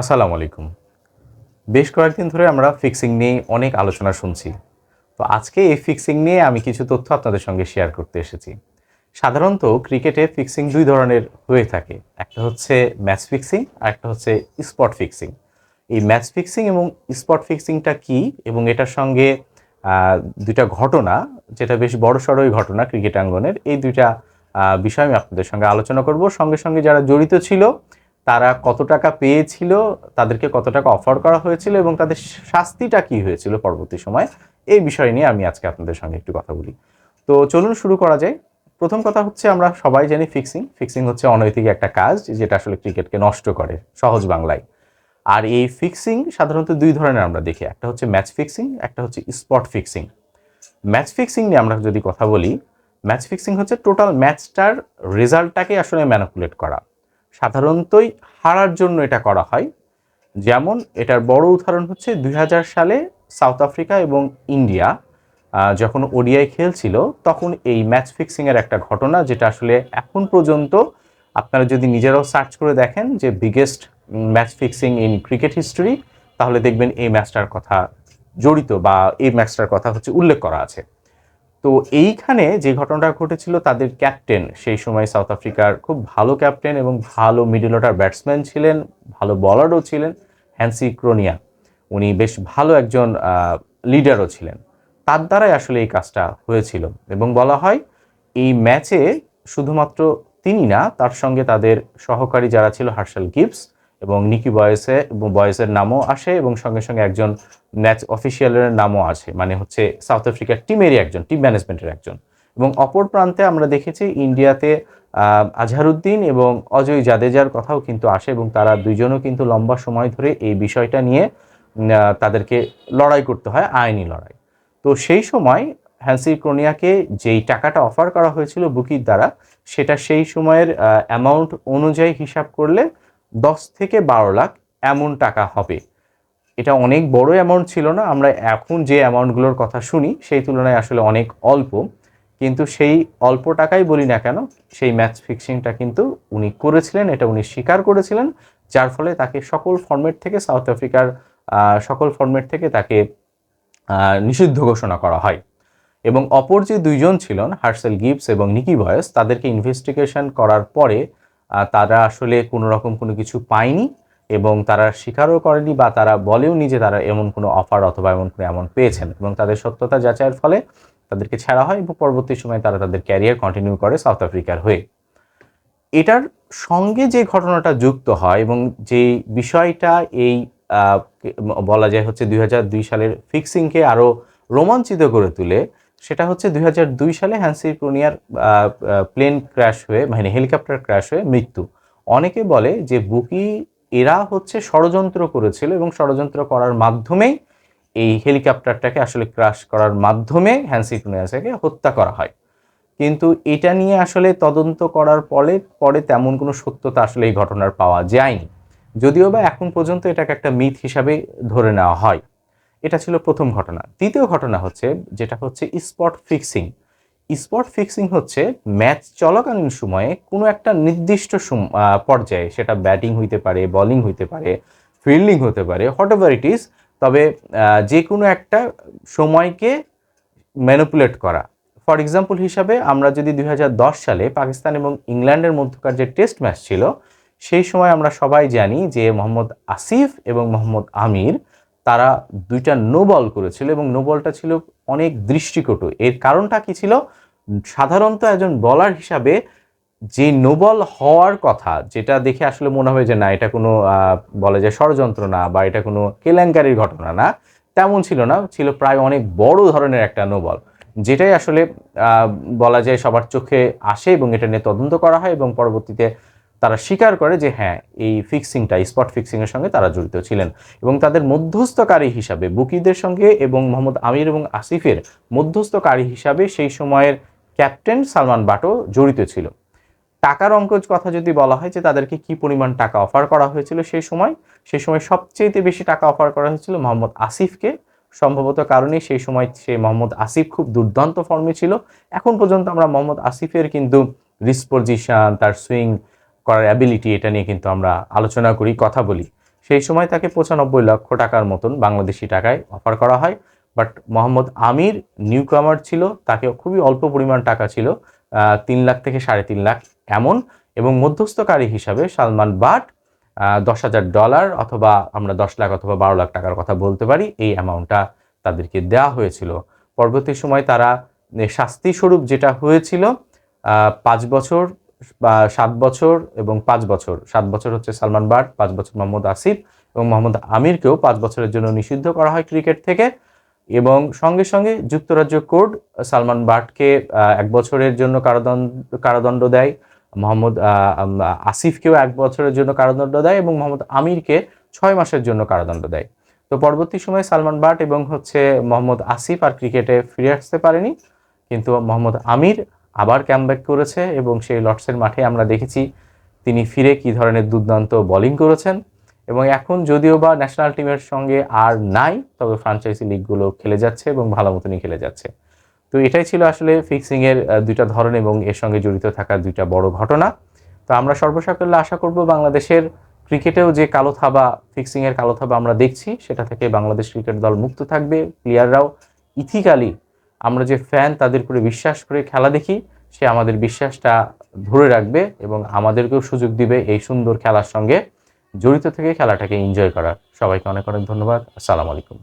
আসসালামু আলাইকুম। বেশ কয়েকদিন ধরে আমরা ফিক্সিং নিয়ে অনেক আলোচনা শুনছি। তো আজকে এই ফিক্সিং নিয়ে আমি কিছু তথ্য আপনাদের সঙ্গে শেয়ার করতে এসেছি। সাধারণত ক্রিকেটে ফিক্সিং দুই ধরনের হয়ে থাকে। একটা হচ্ছে ম্যাচ ফিক্সিং আর একটা হচ্ছে স্পট ফিক্সিং এই ম্যাচ ফিক্সিং এবং স্পট ফিক্সিংটা কি এবং এটার সঙ্গে দুইটা ঘটনা, যেটা বেশ বড় সড়ই ঘটনা ক্রিকেট আঙ্গনের, এই দুইটা বিষয় আমি আপনাদের সঙ্গে আলোচনা করব। সঙ্গে সঙ্গে যারা জড়িত ছিল তারা কত টাকা পেয়েছিল, তাদেরকে কত টাকা অফার করা হয়েছিল এবং তাদের শাস্তিটা কি হয়েছিল পরবর্তী সময়, এই বিষয় নিয়ে আমি আজকে আপনাদের সঙ্গে একটু কথা বলি। তো চলুন শুরু করা যায় প্রথম কথা হচ্ছে আমরা সবাই জানি ফিক্সিং ফিক্সিং হচ্ছে অনৈতিক একটা কাজ, যেটা আসলে ক্রিকেটকে নষ্ট করে সহজ বাংলায়। আর এই ফিক্সিং সাধারণত দুই ধরনের আমরা দেখি, একটা হচ্ছে ম্যাচ ফিক্সিং একটা হচ্ছে স্পট ফিক্সিং ম্যাচ ফিক্সিং নিয়ে আমরা যদি কথা বলি ম্যাচ ফিক্সিং হচ্ছে টোটাল ম্যাচটার রেজাল্টটাকে আসলে ম্যানিপুলেট করা। সাধারণতই হারার জন্য এটা করা হয়। যেমন এটার বড় উদাহরণ হচ্ছে দুই হাজার সালে সাউথ আফ্রিকা এবং ইন্ডিয়া যখন ওডিআই খেলছিল, তখন এই ম্যাচ ফিক্সিংয়ের একটা ঘটনা যেটা আসলে এখন পর্যন্ত আপনারা যদি নিজেরাও সার্চ করে দেখেন যে biggest match fixing in cricket history, তাহলে দেখবেন এই ম্যাচটার কথা জড়িত বা এই ম্যাচটার কথা হচ্ছে উল্লেখ করা আছে। তো এইখানে যে ঘটনাটা ঘটেছিল, তাদের ক্যাপ্টেন সেই সময় সাউথ আফ্রিকার খুব ভালো ক্যাপ্টেন এবং ভালো মিডল অর্ডার ব্যাটসম্যান ছিলেন, ভালো বলারও ছিলেন হ্যান্সি ক্রোনিয়া উনি বেশ ভালো একজন লিডারও ছিলেন। তার দ্বারাই আসলে এই কাজটা হয়েছিল এবং বলা হয়, এই ম্যাচে শুধুমাত্র তিনি না, তার সঙ্গে তাদের সহকারী যারা ছিল হার্শাল গিবস এবং নিকি বয়েসে বয়েসের নামও আসে এবং সঙ্গে সঙ্গে একজন ম্যাচ অফিসিয়ালের নামও আছে মানে হচ্ছে সাউথ আফ্রিকার টিমেরই একজন টিম ম্যানেজমেন্টের একজন। এবং অপর প্রান্তে আমরা দেখেছি ইন্ডিয়াতে আজহারুদ্দিন এবং অজয় জাদেজার কথাও কিন্তু আসে এবং তারা দুইজনও কিন্তু লম্বা সময় ধরে এই বিষয়টা নিয়ে তাদেরকে লড়াই করতে হয়, আইনি লড়াই। তো সেই সময় হ্যান্সি ক্রোনিয়াকে যেই টাকাটা অফার করা হয়েছিল বুকির দ্বারা, সেটা সেই সময়ের অ্যামাউন্ট অনুযায়ী হিসাব করলে দশ থেকে বারো লাখ এমন টাকা হবে। এটা অনেক বড় অ্যামাউন্ট ছিল না, আমরা এখন যে অ্যামাউন্টগুলোর কথা শুনি সেই তুলনায় আসলে অনেক অল্প, কিন্তু সেই অল্প টাকাই বলি না কেন, সেই ম্যাচ ফিক্সিংটা কিন্তু উনি করেছিলেন, এটা উনি স্বীকার করেছিলেন, যার ফলে তাকে সকল ফর্মেট থেকে সাউথ আফ্রিকার সকল ফর্মেট থেকে তাকে নিষিদ্ধ ঘোষণা করা হয়। এবং অপর যে দুইজন ছিলেন হার্সেল গিবস এবং নিকি বয়েস তাদেরকে ইনভেস্টিগেশন করার পরে তারা আসলে কোনো রকম কোনো কিছু পায়নি এবং তারা স্বীকারও করেনি বা তারা বলেও নি যে তারা এমন কোনো অফার অথবা এমন কোনো এমন পেয়েছেন এবং তাদের সত্যতা যাচাইয়ের ফলে তাদেরকে ছাড়া হয় এবং পরবর্তী সময়ে তারা তাদের ক্যারিয়ার কন্টিনিউ করে সাউথ আফ্রিকার হয়ে। এটার সঙ্গে যে ঘটনাটা যুক্ত হয় এবং যে বিষয়টা এই বলা যায় হচ্ছে দুই হাজার দুই সালের ফিক্সিংকে আরও রোমাঞ্চিত করে তুলে সেটা হচ্ছে দুই হাজার দুই সালে হ্যান্সি ক্রোনিয়ার প্লেন ক্র্যাশ হয়ে মানে হেলিকপ্টার ক্র্যাশ হয়ে মৃত্যু। অনেকে বলে যে বুকি এরা হচ্ছে ষড়যন্ত্র করেছিল এবং ষড়যন্ত্র করার মাধ্যমেই এই হেলিকপ্টারটাকে আসলে ক্র্যাশ করার মাধ্যমে হ্যান্সি ক্রোনিয়াসকে হত্যা করা হয়। কিন্তু এটা নিয়ে আসলে তদন্ত করার পরে পরে তেমন কোনো সত্যতা আসলে এই ঘটনার পাওয়া যায়নি। যদিও বা এখন পর্যন্ত এটাকে একটা মিথ হিসাবে ধরে নেওয়া হয়। এটা ছিল প্রথম ঘটনা। দ্বিতীয় ঘটনা হচ্ছে, যেটা হচ্ছে স্পট ফিক্সিং স্পট ফিক্সিং হচ্ছে ম্যাচ চলাকালীন সময়ে কোনো একটা নির্দিষ্ট পর্যায়ে, সেটা ব্যাটিং হইতে পারে বোলিং হইতে পারে ফিল্ডিং হতে পারে হোয়াট এভার ইট ইজ তবে যে কোনো একটা সময়কে ম্যানিপুলেট করা। ফর এক্সাম্পল হিসাবে আমরা যদি দু হাজার দশ সালে পাকিস্তান এবং ইংল্যান্ডের মধ্যকার যে টেস্ট ম্যাচ ছিল, সেই সময় আমরা সবাই জানি যে মোহাম্মদ আসিফ এবং মোহাম্মদ আমির তারা দুইটা নো বল করেছিল এবং নো বলটা ছিল অনেক দৃষ্টিকটু। এর কারণটা কি ছিল? সাধারণত একজন বলার হিসাবে যে নোবল হওয়ার কথা, যেটা দেখে আসলে মনে হয় যে না, এটা কোনো বলা যায় ষড়যন্ত্র না বা এটা কোনো কেলেঙ্কারির ঘটনা না, তেমন ছিল না। ছিল প্রায় অনেক বড় ধরনের একটা নোবল, যেটাই আসলে বলা যায় সবার চোখে আসে এবং এটা নিয়ে তদন্ত করা হয় এবং পরবর্তীতে তারা স্বীকার করে যে হ্যাঁ এই ফিক্সিংটা স্পট ফিক্সিংয়ের সঙ্গে তারা জড়িত ছিলেন। এবং তাদের মধ্যস্থকারী হিসাবে বুকিদের সঙ্গে এবং মোহাম্মদ আমির এবং আসিফের মধ্যস্থকারী হিসাবে সেই সময়ের ক্যাপ্টেন সালমান বাটো জড়িত ছিল। টাকার অঙ্কজ কথা যদি বলা হয় যে তাদেরকে কি পরিমাণ টাকা অফার করা হয়েছিল সেই সময় সেই সময় সবচেয়ে বেশি টাকা অফার করা হয়েছিল মোহাম্মদ আসিফকে। সম্ভবত কারণে সেই সময় সে মোহাম্মদ আসিফ খুব দুর্দান্ত ফর্মে ছিল। এখন পর্যন্ত আমরা মোহাম্মদ আসিফের কিন্তু রিস পজিশন তার সুইং করার অ্যাবিলিটি এটা নিয়ে কিন্তু আমরা আলোচনা করি, কথা বলি। সেই সময় তাকে পঁচানব্বই লক্ষ টাকার মতন বাংলাদেশি টাকায় অফার করা হয়। বাট মোহাম্মদ আমির নিউ কামার ছিল, তাকে খুবই অল্প পরিমাণ টাকা ছিল তিন লাখ থেকে সাড়ে তিন লাখ এমন এবং মধ্যস্থকারী হিসাবে সালমান বাট দশ হাজার ডলার অথবা আমরা দশ লাখ অথবা বারো লাখ টাকার কথা বলতে পারি, এই অ্যামাউন্টটা তাদেরকে দেওয়া হয়েছিল। পরবর্তী সময় তারা শাস্তি স্বরূপ যেটা হয়েছিল পাঁচ বছর সাত বছর এবং পাঁচ বছর। সাত বছর হচ্ছে সালমান বাট, পাঁচ বছর মোহাম্মদ আসিফ এবং মোহাম্মদ আমিরকেও পাঁচ বছরের জন্য নিষিদ্ধ করা হয় ক্রিকেট থেকে এবং সঙ্গে সঙ্গে যুক্তরাজ্য কোর্ট সালমান বাটকে এক বছরের জন্য কারাদণ্ড কারাদণ্ড দেয়। মোহাম্মদ আসিফকেও এক বছরের জন্য কারাদণ্ড দেয় এবং মোহাম্মদ আমিরকে ছয় মাসের জন্য কারাদণ্ড দেয়। তো পরবর্তী সময়ে সালমান বাট এবং হচ্ছে মোহাম্মদ আসিফ আর ক্রিকেটে ফিরে আসতে পারেনি। কিন্তু মোহাম্মদ আমির আবার ক্যামব্যাক করেছে এবং সেই লর্ডসের মাঠে আমরা দেখেছি তিনি ফিরে কি ধরনের দুর্দান্ত বোলিং করেছেন। এবং এখন যদিও বা ন্যাশনাল টিমের সঙ্গে আর নাই, তবে ফ্রাঞ্চাইজি লিগগুলো খেলে যাচ্ছে এবং ভালো মতনই খেলে যাচ্ছে। তো এটাই ছিল আসলে ফিক্সিংয়ের দুইটা ধরন এবং এর সঙ্গে জড়িত থাকা দুইটা বড় ঘটনা। তো আমরা সর্বসাকল্যে আশা করব বাংলাদেশের ক্রিকেটেও যে কালো থাবা ফিক্সিংয়ের কালো থাবা আমরা দেখছি, সেটা থেকে বাংলাদেশ ক্রিকেট দল মুক্ত থাকবে। প্লেয়াররাও ইথিক্যালি আমরা যে ফ্যান তাদের উপরে বিশ্বাস করে খেলা দেখি, সে আমাদের বিশ্বাসটা ধরে রাখবে এবং আমাদেরকেও সুযোগ দিবে এই সুন্দর খেলার সঙ্গে জড়িত থেকে খেলাটাকে এনজয় করার। সবাইকে অনেক অনেক ধন্যবাদ। আসসালামু আলাইকুম।